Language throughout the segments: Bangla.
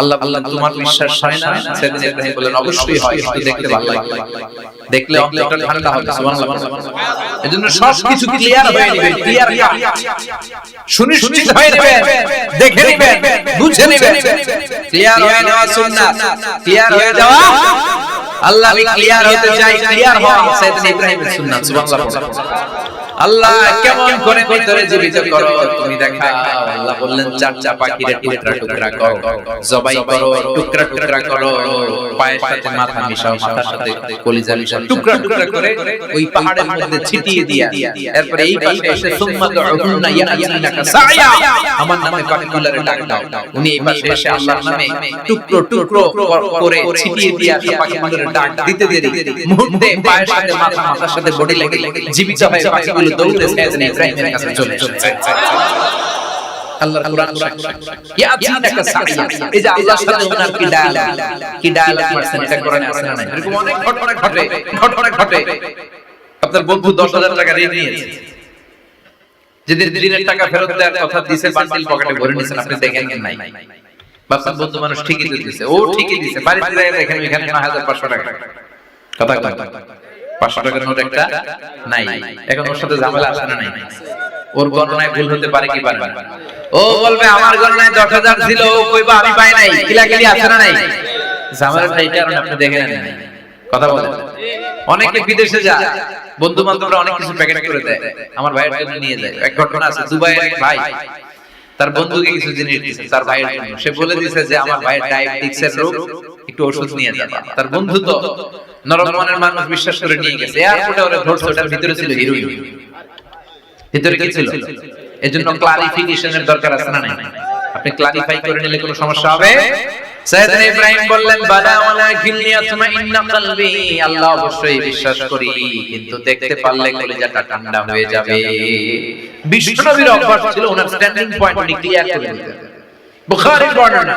আল্লাহ আল্লাহ তোমার বিশ্বাস হয় না। সেদিন ইব্রাহিম বললেন অবশ্যই হয় দেখতে ভালো লাগে। দেখলে অন্তরটা ঠান্ডা হবে সুবহানাল্লাহ এজন্য সব কিছু ক্লিয়ার হয়ে যাবে ক্লিয়ার সুনিশ্চিত হয়ে যাবে দেখে নেবেন। বুঝে নেবেন। ক্লিয়ার হয়ে যাওয়া সুন্নাত ক্লিয়ার হয়ে যাওয়া আল্লাহ আমি ক্লিয়ার হতে চাই ক্লিয়ার হওয়া সেদিন ইব্রাহিমের সুন্নাত। সুবহানাল্লাহ। আল্লাহ কেমন করে ভিতরে জীবিত করো? তুমি দেখাও আল্লাহ বললেন চার চা পাখিরে টুকরা টুকরা করো। জবাই করো টুকরা টুকরা করো। পায়ের সাথে মাথা মিশাও মাথার সাথে কলিজা মিশাও। টুকরা টুকরা করে ওই পাহাড়ের মধ্যে ছিটিয়ে দিয়া। এরপরে এই পাশে সুম্মা দুহুন্না ইয়াতিনাকা সায়া! আমার নামে পার্টিকুলার ডাক দাও। উনি এই পাশে এসে আল্লাহর নামে টুকরো টুকরো করে ছিটিয়ে দিয়া পাখিগুলোর ডাক দিতে দেরি। মুহূর্তে পায়ের সাথে মাথা মাথার সাথে বডি লেগে জীবিত হয়ে পাখিগুলো দৌড়ে সাইয়েদনা ইব্রাহিমের কাছে চলে এসেছে আল্লাহর কোরআন ইয়াতিনাকা সাইয়া এই যে আল্লাহর সাথে ওনার কি ডায়ালগ কি ডায়ালগ মারছেন এটা কোরআনে আছে না এরকম অনেক ঘটনা ঘটে ঘটনা ঘটে আপনার বন্ধু 10000 টাকা ঋণ নিয়েছে যেদিন ঋণের টাকা ফেরত দেওয়ার কথা দিছে বান্ডিল পকেটে ভরে নিছেন আপনি দেখেন নাই বাপসার বন্ধু মানুষ ঠিকই তো ও ঠিকই দিছে বাড়িতে দেখেন এখানে 9500 টাকা কথা কথা পাঁচশো টাকার নোট একটা নাই। এখন ওর সাথে ঝামেলা আসে না নাই? ওর গণনায় ভুল হতে পারে কি পারে ও বলবে, আমার গণনায় দশ হাজার ছিল, ও কইবা, আমি পাই নাই। কিলাকিলি আছে না নাই? ঝামেলাটা এই কারণে আপনি দেখে নেন। কথা বলেন। অনেকে বিদেশে যায় বন্ধু বান্ধবরা অনেক কিছু প্যাকেট করে দেয়। আমার ভাইয়ের জন্য নিয়ে যায়। এক ঘটনা আছে, দুবাইয়ের এক ভাই, তার বন্ধুকে কিছু জিনিস দিয়েছে তার ভাইয়ের জন্য। সে বলে দিয়েছে যে, আমার ভাইয়ের ডায়াবেটিক্স এর রোগ একটু ওষুধ নিয়ে যাবা। তার বন্ধু তো নরম মনের মানুষ বিশ্বাস করে নিয়ে গেছে। এয়ারপোর্টে ওরা ধরছে ওটার ভিতরে ছিল হিরোইন ভিতরে কি ছিল? এজন্য ক্লারিফিকেশনের দরকার আছে না নাই? আপনি ক্লারিফাই করে নিলে কোনো সমস্যা হবে? সাইয়েদনা ইব্রাহিম বললেন বালা ওয়ালাকিন ইয়াতমাইন্না কলবি। আল্লাহ অবশ্যই বিশ্বাস করি কিন্তু দেখতে পারলে কলিজাটা ঠান্ডা হয়ে যাবে। বিশ্বনবীর অভ্যাস ছিল ওনার স্ট্যান্ডিং পয়েন্ট উনি ক্লিয়ার করে দিতেন। বুখারীর বর্ণনা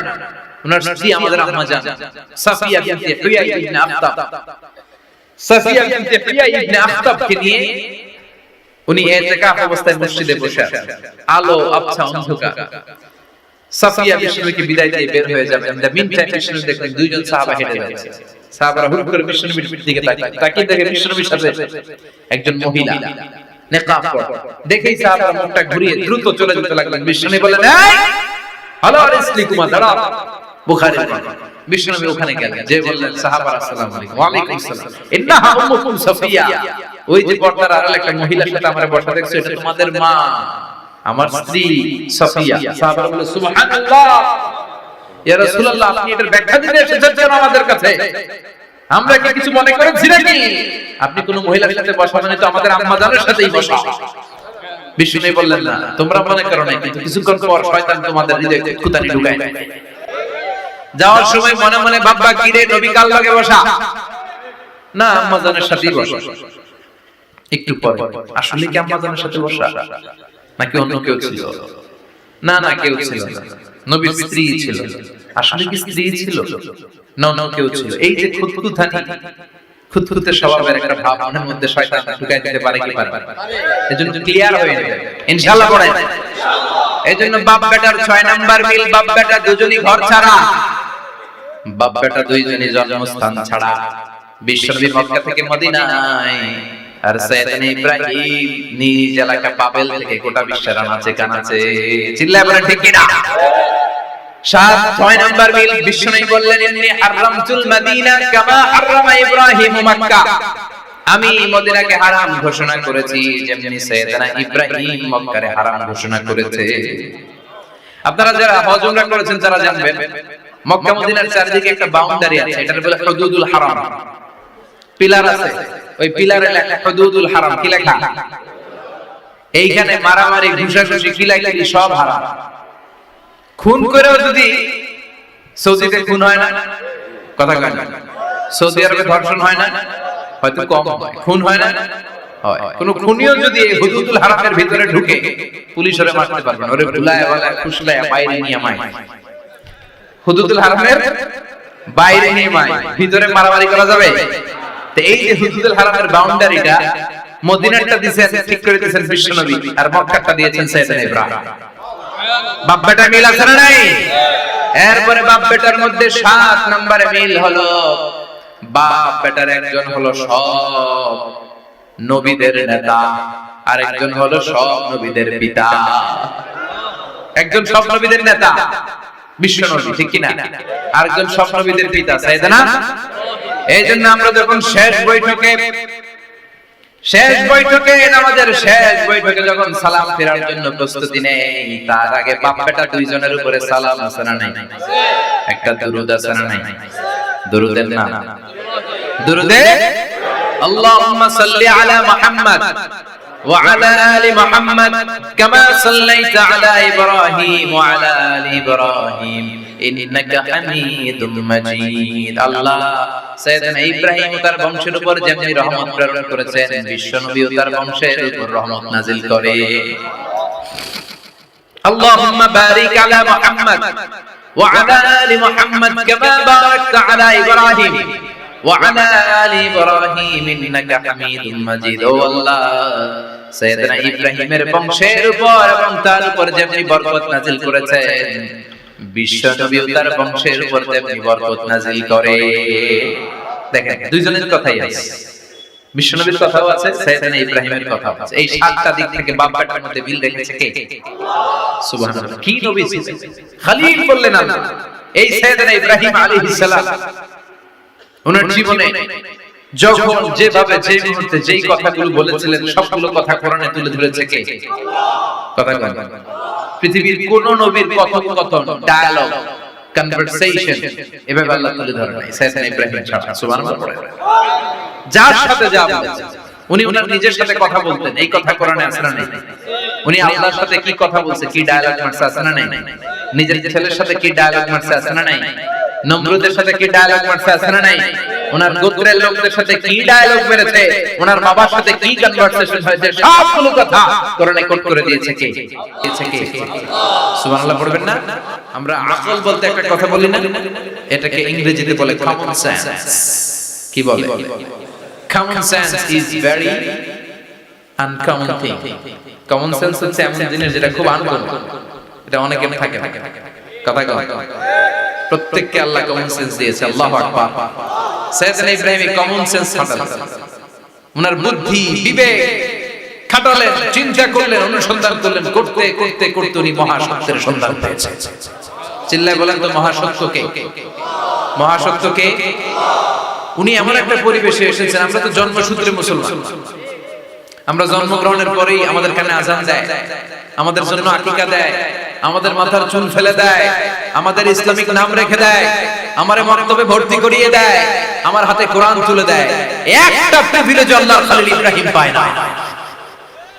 ওনার স্ত্রী আমাদের আম্মা জান। Safiyya bint Huyayy ibn Aftab. Safiyya bint Huyayy ibn আফতাবকে নিয়ে উনি ইতিকাফ অবস্থায় মসজিদে বসে আছেন। আলো আবছা অন্ধকার। সাফিয়া বিষ্ণুকে বিদায় দিয়ে বের হয়ে যাবেন। দ্য মিন টাইম বিষ্ণু দেখলেন দুইজন সাহাবা হেঁটে যাচ্ছে। সাহাবারা হুট করে বিষ্ণুবীর দিকে তাকিয়ে। তাকিয়ে দেখে বিষ্ণুবীর সাথে একজন মহিলা। নেকাব পরা। দেখেই সাহাবারা মুখটা ঘুরিয়ে দ্রুত চলে যেতে লাগলেন। বিষ্ণু বলেন এই হ্যালো আরিসলি কুমার দাঁড়াও ওখানে গেলেন। যে বললেন আলাইকুম। উম্মুকুম সাফিয়া। ওই যে পর্দার আড়াল একটা সাথে আমরা এটা তোমাদের মা। আমার স্ত্রী সাফিয়া। সাহাবারা বলে সুবহানাল্লাহ। ইয়া রাসূলুল্লাহ, আপনি এটার ব্যাখ্যা দিতে এসেছেন কেন আমাদের কাছে? আমরা কি কিছু মনে করেছি নাকি? আপনি কোন মহিলার সাথে বসা মানে তো আমাদের আম্মা জানের সাথেই বসা। বিষ্ণু বললেন, না, তোমরা মনে করো না কিন্তু কিছুক্ষণ পর শয়তান তোমাদের হৃদয়ে কুতানি ঢুকায়। যাওয়ার সময় মনে মনে ভাববা কি রে নবী কাল লগে বসা? না আম্মা জানের সাথেই বসা। একটু পরে আসলে কি আম্মা জানের সাথে বসা? নাকি অন্য কেউ ছিল? না না কেউ ছিল না। নবীর স্ত্রী ছিল। আসলে কি স্ত্রী ছিল? না অন্য কেউ ছিল। এই যে খুঁতখুঁতানি খুঁতখুঁতে স্বভাবের একটা ভাব মনের মধ্যে শয়তান ঢুকাই দিতে পারে কি পারে এজন্য ক্লিয়ার হয়ে যাবে। ইনশাআল্লাহ পড়েন এজন্য বাপ বেটার ছয় নাম্বার মিল বাপ বেটা দুজনই ঘর ছাড়া। বাপ বেটা দুইজনই জন্মস্থান ছাড়া বিশ্বনবী মক্কা থেকে মদিনায়। আর সাইয়েদনা ইব্রাহিম নিজ এলাকা বাবেল থেকে গোটা বিশ্বের আনাচে কানাচে। চিল্লায় বলেন ঠিক কিনা? সাত, ছয় নাম্বার মিল, বিশ্বনবী বললেন, ইন্নী হারামতুল মাদিনা কামা হারামা ইব্রাহিম মক্কা। আমি মদিনাকে হারাম ঘোষণা করেছি, যেমনি সাইয়েদনা ইব্রাহিম মক্কারে হারাম ঘোষণা করেছে। আপনারা যারা হজ উমরা করেছেন, তারা জানবেন মক্কা মদিনার চারদিকে একটা বাউন্ডারি আছে, এটার বলে হুদুদুল হারাম। পিলার আছে। ওই পিলারে লেখা হুদুদুল হারাম, কি লেখা? এইখানে মারামারি, ঘুষাঘুষি সব হারাম। খুন করেও যদি সৌদিতে খুন হয় না, কথা কয় না। সৌদি আরবে ধর্ষণ হয় না, হয়তো কম খুন হয় না কোন খুনিও যদি হুদুদুল হারামের ভিতরে ঢুকে, পুলিশ ওরে মারতে পারবে ওরে ভুলায় খুশলায়, বাইরে নিয়ে হুদুদুল হারামের বাইরে নিয়ে মায় ভিতরে মারামারি করা যাবে। তো এই যে হুদুদুল হারামের বাউন্ডারিটা মদিনারটা দিয়েছেন ঠিক করে দিয়েছেন বিশ্বনবী আর মক্কাটা দিয়েছেন সাইয়েদনা ইব্রাহিম। বাপ বেটা মিল আছে না নাই? এরপরে বাপ বেটার মধ্যে সাত নম্বরে মিল হলো বাপ বেটার একজন হলো সব নবীদের নেতা আর একজন হলো সব নবীদের পিতা। একজন সব নবীদের নেতা। বিশ্ব নবী ঠিক কিনা? আরেকজন সব নবীদের পিতা সাইয়েদনা এই জন্য আমরা যখন শেষ বৈঠকে শেষ বৈঠকে আমাদের শেষ বৈঠকে যখন সালাম ফেরার জন্য প্রস্তুতি নেই তার আগে বাপ বেটা দুইজনের উপরে সালাম আছে না নাই? একটা দুরুদ আছে না নাই? দুরুদের নাম? দুরুদে আল্লাহুম্মা সাল্লি আলা মুহাম্মদ। وعلى آل محمد كما صليت على إبراهيم وعلى آل إبراهيم إنك حميد مجيد الله سيدنا إبراهيم তার বংশের উপর যেমনি রহমত প্রেরণ করেছেন বিশ্ব নবী তার বংশের উপর রহমত নাজিল করে اللهم بارك على محمد وعلى آل محمد كما باركت على إبراهيم وعلى آل إبراهيم إنك حميد مجيد ও আল্লাহ সৈয়দনা ইব্রাহিমের বংশের উপর এবং তার উপর যেমনি বরকত নাজিল করেছেন বিশ্ব নবী ও তার বংশের উপর তেমনি বরকত নাজিল করে দেখেন দুইজনের কথাই আছে বিশ্বনবীর কথাও আছে সৈয়দনা ইব্রাহিমের কথাও আছে এই সাতটা দিক থেকে বাপ্পাটার মধ্যে মিল রেখেছে কে সুবহানাল্লাহ কি নবী ছিলেন খলিল বললেন আল্লাহ এই সৈয়দনা ইব্রাহিম আলাইহিস সালাম ওনার জীবনে যখন যেভাবে যে মুহূর্তে যেই কথাগুলো বলেছিলেন, সবগুলো কথা কোরআনে তুলে ধরেছে কে? কথা বলেন পৃথিবীর কোন নবীর কথোপকথন ডায়ালগ কনভারসেশন এভাবে আল্লাহ তুলে ধরে নাই। সাইয়েদনা ইব্রাহিম ছাড়া সুবহানাল্লাহ পড়ে। যার সাথে যা বলেছেন উনি ওনার নিজের সাথে কথা বলতেন, এই কথা কোরআনে আছে না নাই? উনি আল্লাহর সাথে কি কথা বলছে, কি ডায়ালগ মারছে আছে না নাই? নিজের ছেলের সাথে কি ডায়ালগ মারছে আছে না নাই? নমরুদের সাথে কি ডায়ালগ মারছে আছে না নাই? ওনার গোত্রের লোকদের সাথে কি ডায়ালগ মেরেছে ওনার বাবার সাথে কি কনভারসেশন হয়েছে? সবগুলো কথা কোরআনে কোট করে দিয়েছে কে? দিয়েছে কে? সুবহানাল্লাহ পড়বেন না? আমরা আকল বলতে একটা কথা বলি না? এটাকে ইংরেজিতে বলে কমন সেন্স কি বলে? Common sense is very uncommon thing common sense হচ্ছে এমন জিনিস যেটা খুব আনকমন। এটা অনেকের থাকে কথা কম প্রত্যেককে আল্লাহ কমন সেন্স দিয়েছে, আল্লাহু আকবার। সৈয়দনা ইব্রাহিম কমন সেন্স খাটালেন ওনার বুদ্ধি, বিবেক খাটালেন, চিন্তা করলেন, অনুসন্ধান করলেন, করতে করতে করতে উনি মহাসত্যের সন্ধান পেয়েছেন। চিল্লায় বলেন তো, মহাসত্য কে? মহাসত্য কে? উনি এমন একটা পরিবেশে এসেছেন, আমরা তো জন্মসূত্রে মুসলমান। আমরা জন্মগ্রহণের পরেই আমাদের কানে আজান দেয় আমাদের জন্য আকিকা দেয় আমাদের মাথার চুল ফেলে দেয়, আমাদের ইসলামিক নাম রেখে দেয়, আমারে মক্তবে ভর্তি করিয়ে দেয়, আমার হাতে কোরআন তুলে দেয়। একটা প্রিভিলেজ আল্লাহ খালিল ইব্রাহিম পায় না।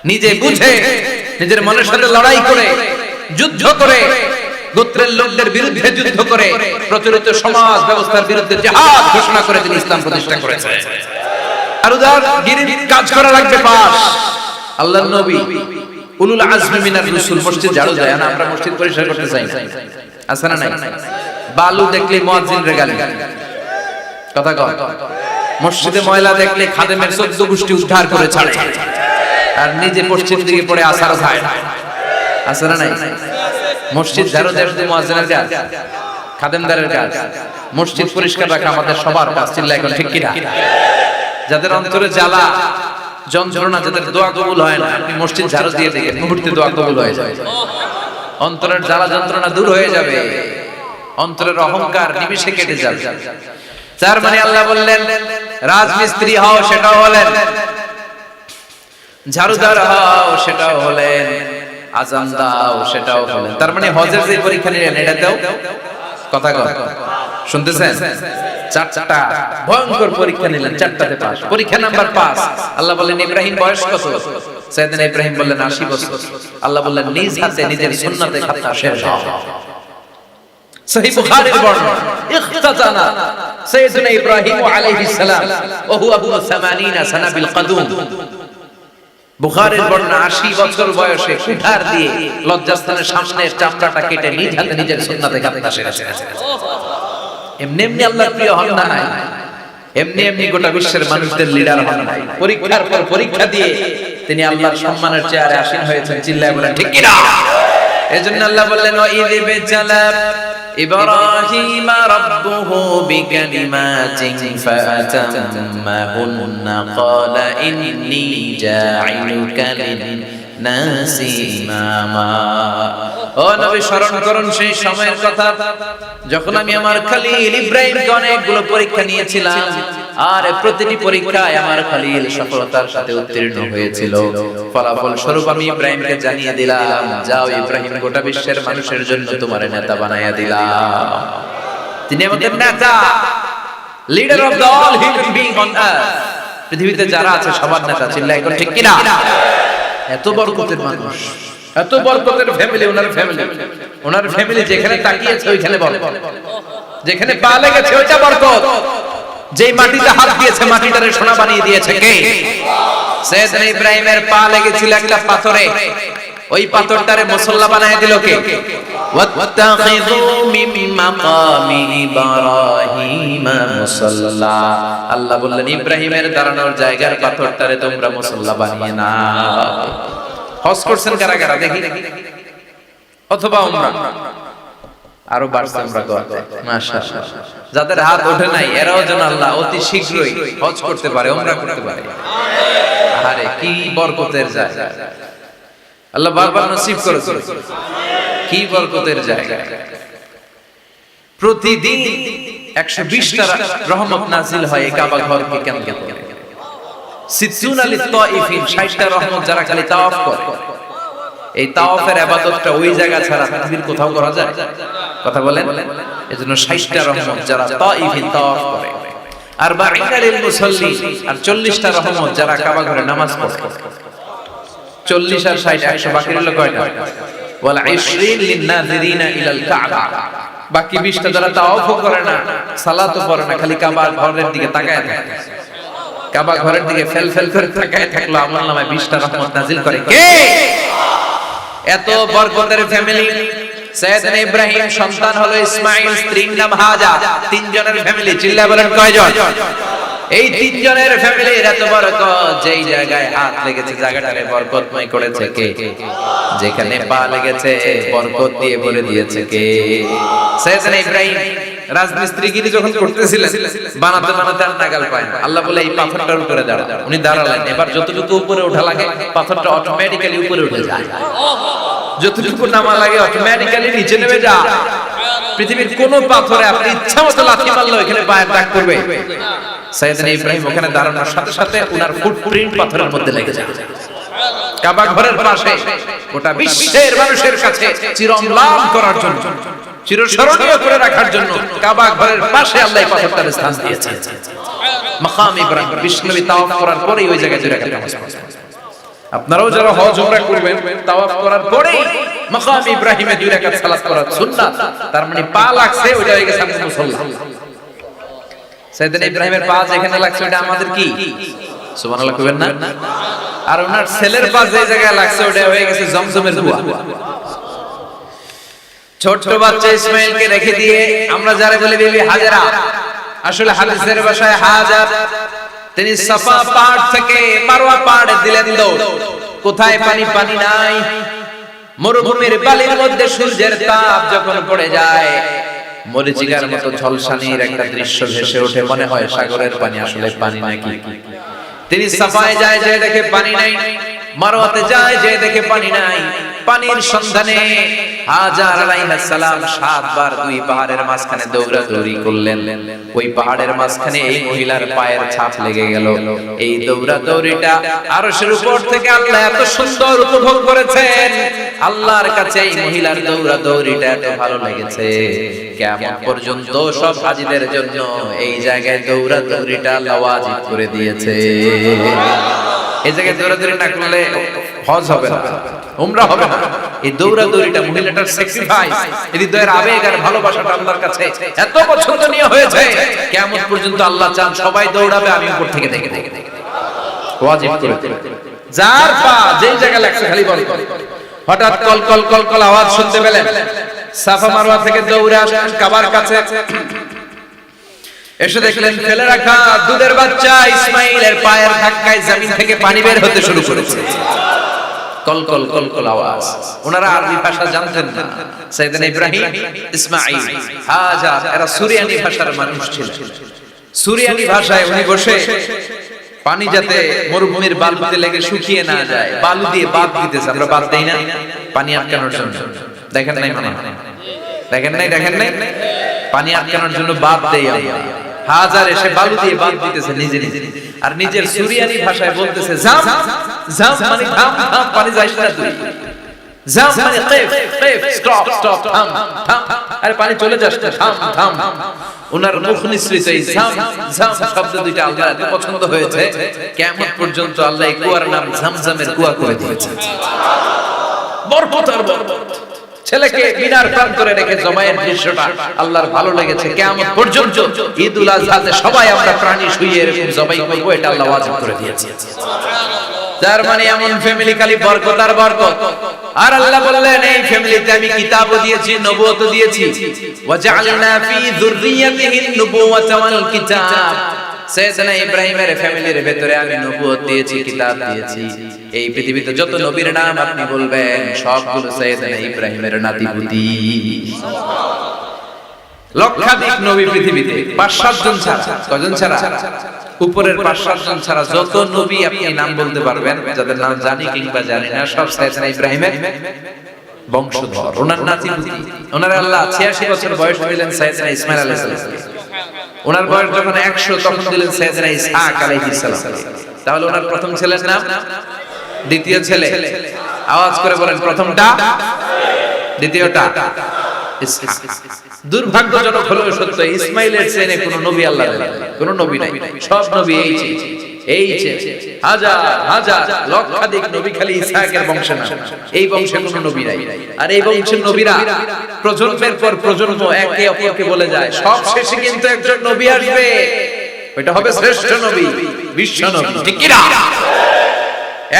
নিজে বুঝে, নিজের মনের সাথে লড়াই করে, যুদ্ধ করে, গোত্রের লোকদের বিরুদ্ধে যুদ্ধ করে, প্রচলিত সমাজ ব্যবস্থার বিরুদ্ধে জিহাদ ঘোষণা করে তিনি ইসলাম প্রতিষ্ঠা করেছে আর উদার, গিরির কাজ করা লাগবে পাস আল্লাহর নবী উলুল আজমি মিনার রাসূল, মসজিদ ঝাড়ু দেয় না, আমরা মসজিদ পরিষ্কার করতে চাই না। আছে না নাই? বালু দেখলে মুয়াজ্জিন রে গালি কথা কয় মসজিদে ময়লা দেখলে খাদেমের 14 গোষ্ঠী উদ্ধার করে ছাড়ে। আর নিজে পশ্চিম দিকে পড়ে আসার যায় না আছে না নাই? মসজিদ ঝাড়ু দেয় শুধু মুয়াজ্জিনের কাজ। খাদেমদারের কাজ। মসজিদ পরিষ্কার রাখা আমাদের সবার কাজ চিল্লা এখন ঠিক কিনা? যাদের অন্তরে জ্বালা যন্ত্রণা যাদের দোয়া কবুল হয় না, আপনি মসজিদ ঝাড়ু দিয়ে দেখেন মুহূর্তে দোয়া কবুল হয়ে যায়। অন্তরের জ্বালা যন্ত্রণা দূর হয়ে যাবে। অন্তরের অহংকার নিমিষে কেটে যাবে। তার মানে আল্লাহ বললেন, রাজমিস্ত্রি হও, সেটাও হলেন। ঝাড়ুদার হও, সেটাও হলেন। আজান দাও, সেটাও হলেন। তার মানে হজের যে পরীক্ষা নিলেন, এটা দাও। কথা কয় শুনতেছেন? চারটা ভয়ঙ্কর পরীক্ষা নিলেন, চারটাতে পাস পরীক্ষা নাম্বার পাস আল্লাহ বললেন, ইব্রাহিম, বয়স কত? সাইয়েদনা ইব্রাহিম বললেন 80 বছর। আল্লাহ বললেন, নিজ হাতে, নিজের সুন্নাতে খাতা শেষ হুয়া আবু 80 সানা বিল কদুম। বুখারের বর্ণনা 80 বছর বয়সে কেটে নিজ নিজের সুন্নাতে এমনি এমনি আল্লাহর প্রিয় হন না নাই। এমনি এমনি গোটা বিশ্বের মানুষদের লিডার হন নাই। পরীক্ষার পর পরীক্ষা দিয়ে তিনি আল্লাহর সম্মানের চেয়ারে আসীন হয়েছেন, চিল্লায় বলেন, ঠিক কিনা? এজন্য আল্লাহ বললেন, ওয়াইদ বিজালা ইব্রাহিম রাব্বুহু বিকালিমাতিন ফাতাম্মাহুন্না। ক্বালা ইন্নী জা'iলুকা লিন-নাসি ফলাফল স্বরূপ আমি ইব্রাহিমকে জানিয়ে দিলাম, যাও ইব্রাহিম, গোটা বিশ্বের মানুষের জন্য তোমার নেতা বানাইয়া দিলাম। তিনি আমাদের নেতা লিডার অফ পৃথিবীতে যারা আছে, সবার নেতা চিল্লা এখন ঠিক কিনা? এত বরকতের মানুষ। এত বরকতের ফ্যামিলি ওনার ফ্যামিলি ওনার ফ্যামিলি যেখানে তাকিয়েছে ওইখানে বরকত। যেখানে পা লেগেছে ওইটা বরকত। যেই মাটিতে হাত দিয়েছে মাটিটারে সোনা বানিয়ে দিয়েছে কে? সৈয়দনা ইব্রাহিমের পা লেগেছিল একটা পাথরে। ওই পাথরটারে মুসল্লা বানিয়ে দিল কে? আল্লাহ কারা কারা? যাদের হাত ওঠে নাই, এরাও যেন আল্লাহ অতি শীঘ্রই হজ করতে পারে, উমরা করতে পারে। আরে কি বরকতের জায়গা। আল্লাহ বারবার নসিব করেছে কি বরকতের জায়গা? প্রতিদিন একশো বিশটা রহমত নাজিল হয় এই কাবা ঘরকে কেন্দ্র করে। সিদ্দুন আলী রহমত যারা খালি তাওয়াফ করে, এই তাওয়াফের ওই জায়গা ছাড়া পৃথিবীর কোথাও করা যায়? কথা বলেন? রহমত যারা তাওয়াফ করে। আর আর চল্লিশটা রহমত যারা কাবা ঘরে নামাজ পড়ে। চল্লিশ আর ষাট একশো বাকি রইল কয়টা? বাকি বিশটা যারা তাওয়াফ করে না না, খালি কাবা ঘরের দিকে তাকায় থাকে। কাবা ঘরের দিকে ফেল ফেল করে তাকায় থাকল নামায় বিশটা রহমত নাজিল করে। কে? এত বরকতের ফ্যামিলি ইব্রাহিম সন্তান হলো স্ত্রীর নাম হাজা। তিনজনের ফ্যামিলি চিল্লা বলেন কয়জন? এই তিনজনের ফ্যামিলির এত বরকত, যেই জায়গায় হাত লেগেছে জায়গাটারে বরকতময় করেছে কে? যেখানে পা লেগেছে, বরকত দিয়ে বলে দিয়েছে কে? সৈয়দনা ইব্রাহিম রাজমিস্ত্রিগিরি যখন করতেছিলেন, বানাতে বানাতে আর নাগাল পায়। আল্লাহ বলে, এই উপরে উনি দাঁড়ালেন। এবার যতটুকু উপরে ওঠা লাগে, পাথরটা অটোমেটিক্যালি উপরে উঠে যায়। যতটুকু নামা লাগে অটোমেটিক্যালি নিচে নেমে যায়। পৃথিবীর কোন পাথরে আপনি ইচ্ছা মতো লাথি মারলে এখানে পায়ের দাগ করবে সাইয়েদনা ইব্রাহিম ওখানে দাঁড়ানোর সাথে সাথে ওনার ফুটপ্রিন্ট পাথরের মধ্যে লেগে যায়। কাবা ঘরের পাশে গোটা বিশ্বের মানুষের কাছে চিরম্লান করার জন্য, চিরস্মরণীয় করে রাখার জন্য কাবা ঘরের পাশে আল্লাহ পাথরটার স্থান দিয়েছে মাকাম ইব্রাহিম বিষ্ণবী তাওয়াফ করার পরেই ওই জায়গায় জুড়ে গেলেন আপনারাও যারা হজ, উমরা করবেন, তাওয়াফ করার পরেই মাকাম ইব্রাহিমে দুই রাকাত সালাত করা সুন্নাত, তার মানে পা লাগছে, ওইটা হয়ে গেছে মুসল্লা। ইব্রাহিমের পা যেখানে লাগছে ওটা আমাদের কি? সুবহানাল্লাহ কইবেন না? আর ওনার ছেলের পা যে জায়গায় লাগছে ওটা হয়ে গেছে জমজমের কুয়া ছোট্ট বাচ্চা ইসমাইলকে রেখে দিয়ে আমরা যারা বলি বিবি হাজারা। আসলে হাদিসের ভাষায় হাজার। তিনি সাফা পাহাড় থেকে মারওয়া পাহাড়ে দিলেন দৌড়। কোথায় পানি পানি নাই? মরুভূমির বালির মধ্যে সূর্যের তাপ যখন পড়ে যায় মরিচিকার মতো ঝলসানির একটা দৃশ্য ভেসে ওঠে। মনে হয় সাগরের পানি আসলে পানি নাকি? তিনি সাফায় যায় যে দেখে পানি নাই। মারওয়াতে যায়, যে দেখে পানি নাই। পানির সন্ধানে হাজার আলাইহিস সালাম সাতবার দুই পাহাড়ের মাঝখানে দৌড়াদৌড়ি করলেন। ওই পাহাড়ের মাঝখানে এই মহিলার পায়ের ছাপ লেগে গেল। এই দৌড়াদৌড়িটা আরশের উপর থেকে আল্লাহ এত সুন্দর উপভোগ করেছেন। আল্লাহর কাছে এই মহিলার দৌড়াদৌড়িটা এত ভালো লেগেছে। কেমন পর্যন্ত সব হাজিদের জন্য এই জায়গায় দৌড়াদৌড়িটা আল্লাহ ওয়াজিব করে দিয়েছে। এই জায়গায় দৌড়াদৌড়ি না করলে হজ হবে না উমরা হবে না এই দৌড়াদৌড়িটা মহিলাটার স্যাক্রিফাইস হৃদয়ের আবেগ আর ভালোবাসাটা আল্লাহর কাছে এত পছন্দনীয় হয়েছে কেমন পর্যন্ত আল্লাহ চান সবাই দৌড়াবে আমি উপর থেকে দেখে দেখে দেখে ওয়াজিব করে যার পা যেই জায়গায় লাগছে খালি বল হঠাৎ কল কল কল কল আওয়াজ শুনতে পেলেন সাফা মারওয়া থেকে দৌড়ে আসেন কাবার কাছে এসে দেখলেন ফেলে রাখা দুধের বাচ্চা ইসমাইলের পায়ের ধাক্কায় জমিন থেকে পানি বের হতে শুরু করেছে। কল কল কল কল আওয়াজ। ওনারা আরবি ভাষা জানতেন না। সাইয়েদনা ইব্রাহিম, ইসমাঈল। হাজার এরা সুরিয়ানি ভাষার মানুষ ছিলেন। সুরিয়ানি ভাষায় উনি বসে পানি যাতে মরুভূমির বালুতে লেগে শুকিয়ে না যায়, বালু দিয়ে বাদ দিতেছে আমরা বাদ দেই না। পানি আটকানোর জন্য। দেখেন নাই মানে? দেখেন নাই দেখেন নাই? পানি আটকানোর জন্য বাদ দেই আমরা। হাজার এসে বালু দিয়ে বাদ দিতেছে নিজে নিজে। আর নিজের সুরিয়ানি ভাষায় বলতেছে, জাম জাম মানে থাম থাম পানি যাইস না তুই। জাম মানে কেফ কেফ, স্টপ স্টপ, থাম থাম আরে পানি চলে যাস না, থাম থাম ওনার মুখ নিঃসৃত এই জাম জাম শব্দ দুইটা আল্লাহ এত পছন্দ হয়েছে। কিয়ামত পর্যন্ত আল্লাহ এই কুয়ার নাম জামজামের কুয়া করে দিয়েছে বরকত আর বরকত। ছেলেকে মিনার প্রান্তরে রেখে জমায়ের দৃশ্যটা আল্লাহর ভালো লেগেছে। কিয়ামত পর্যন্ত ঈদুল আজহাতে সবাই আমরা প্রাণী শুইয়ে এরকম জবাই করব এটা আল্লাহ ওয়াজিব করে দিয়েছে। তার মানে এমন ফ্যামিলি খালি বরকত আর বরকত। আর আল্লাহ বললেন এই ফ্যামিলিতে আমি কিতাবও দিয়েছি নবুয়তও দিয়েছি। ওয়াজআলনা ফি যুররিয়াতিহি নবুওয়াতা ওয়াল কিতাব। সৈয়দনা ইব্রাহিমের ফ্যামিলির ভেতরে আমি নবুয়ত দিয়েছি, কিতাব দিয়েছি। এই পৃথিবীতে যত নবীর নাম আপনি বলবেন, সবগুলো সৈয়দনা ইব্রাহিমের নাতিপুতি। লক্ষাধিক নবী পৃথিবীতে পাঁচ সাতজন ছাড়া কজন ছাড়া? উপরের পাঁচ সাতজন ছাড়া যত নবী আপনি নাম বলতে পারবেন, যাদের নাম জানি কিংবা জানি না, সব সৈয়দনা ইব্রাহিমের বংশধর, ওনার নাতিপুতি। ওনার আল্লাহ ছিয়াশি বছর বয়স দিলেন সৈয়দনা ইসমাইল আলাইহিস সালাম। ওনার বয়স যখন একশো তখন দিলেন সৈয়দনা ইসহাক আলাইহিস সালাম। তাহলে ওনার প্রথম ছেলের নাম? দ্বিতীয় ছেলে। আওয়াজ করে বলেন প্রথমটা দ্বিতীয়টা? ইসহাক। দুর্ভাগ্যজনক হলো সত্য ইসমাইলের চেনে কোন নবী আল্লাহ কোনো নবী নাই। সব নবী এই চেয়ে। এই চেয়ে হাজার হাজার লক্ষাধিক নবী খালি ইসহাকের না এই বংশে কোন নবী নাই। আর এই বংশের নবীরা প্রজন্মের পর প্রজন্ম একে অপরকে বলে যায়, সব শেষে কিন্তু একজন নবী আসবে। ওইটা হবে শ্রেষ্ঠ নবী, বিশ্ব নবী, ঠিক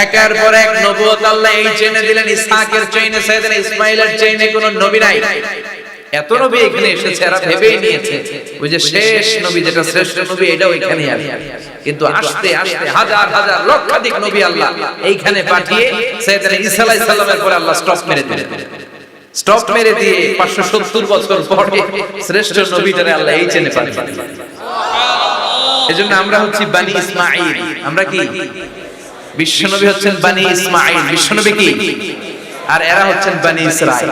একের পর এক নবুয়ত আল্লাহ এই চেনে দিলেন, ইসহাকের চেইনে সাইয়েদনা চেইনে কোন নবী নাই। এত নবী এখানে এসেছে এরা ভেবেই নিয়েছে ওই যে শেষ নবী যেটা শ্রেষ্ঠ নবী এটাও এখানে আসবে। কিন্তু আসতে আসতে হাজার হাজার লক্ষাধিক নবী আল্লাহ এইখানে পাঠিয়ে সাইয়েদনা ঈসা আলাইহিস সালামের পরে আল্লাহ স্টপ মেরে দিলেন। স্টপ মেরে দিয়ে 570 বছর পরে শ্রেষ্ঠ নবীটারে আল্লাহ এই চেনে পাঠিয়ে এজন্য আমরা হচ্ছি বানি ইসমাঈল। আমরা কি? বিশ্বনবী হচ্ছেন বানি ইসমাঈল। বিশ্বনবী কি আর এরা হচ্ছেন Bani Israel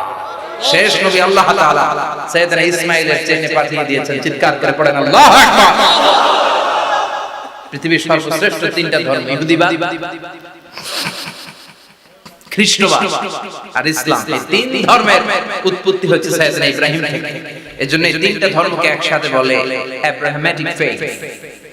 শেষ নবী আল্লাহ তাআলা সাইয়েদনা ইসমাঈলের চেনে পাঠিয়ে দিয়েছেন, চিৎকার করে পড়েন, আল্লাহু আকবার! পৃথিবীর সর্বশ্রেষ্ঠ তিনটা ধর্ম ইহুদিবাদ খ্রিস্টবাদ আর ইসলাম। এই তিন ধর্মের উৎপত্তি হচ্ছে সাইয়েদনা ইব্রাহিম থেকে। এজন্য এই তিনটা ধর্মকে একসাথে বলে অ্যাব্রাহামেটিক ফেথ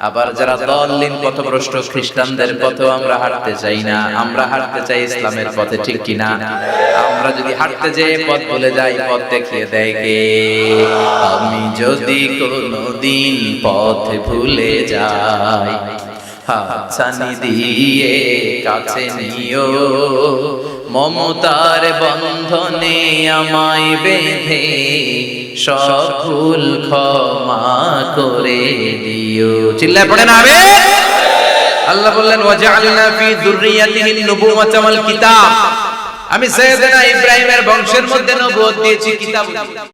আবার যারা দলিন পথভ্রষ্ট খ্রিস্টানদের পথেও আমরা হাঁটতে চাই না, আমরা হাঁটতে চাই ইসলামের পথে, ঠিক কিনা আমরা যদি হাঁটতে যাই পথ ভুলে যাই, পথ দেখিয়ে দেয় কে? আমি যদি কোনোদিন পথ ভুলে যাই, হাতছানি দিয়ে কাছে নিও। মমতার বন্ধনে আমায় বেঁধে সব ভুল ক্ষমা করে দিও। চিল্লায় পড়ে না আবে আল্লাহ বললেন, ওয়াজআলনা ফি যুররিয়াতিহি নবুওয়াতা ওয়াল কিতাব। আমি সাইয়েদনা ইব্রাহিমের বংশের মধ্যে নবুয়ত দিয়েছি, কিতাব।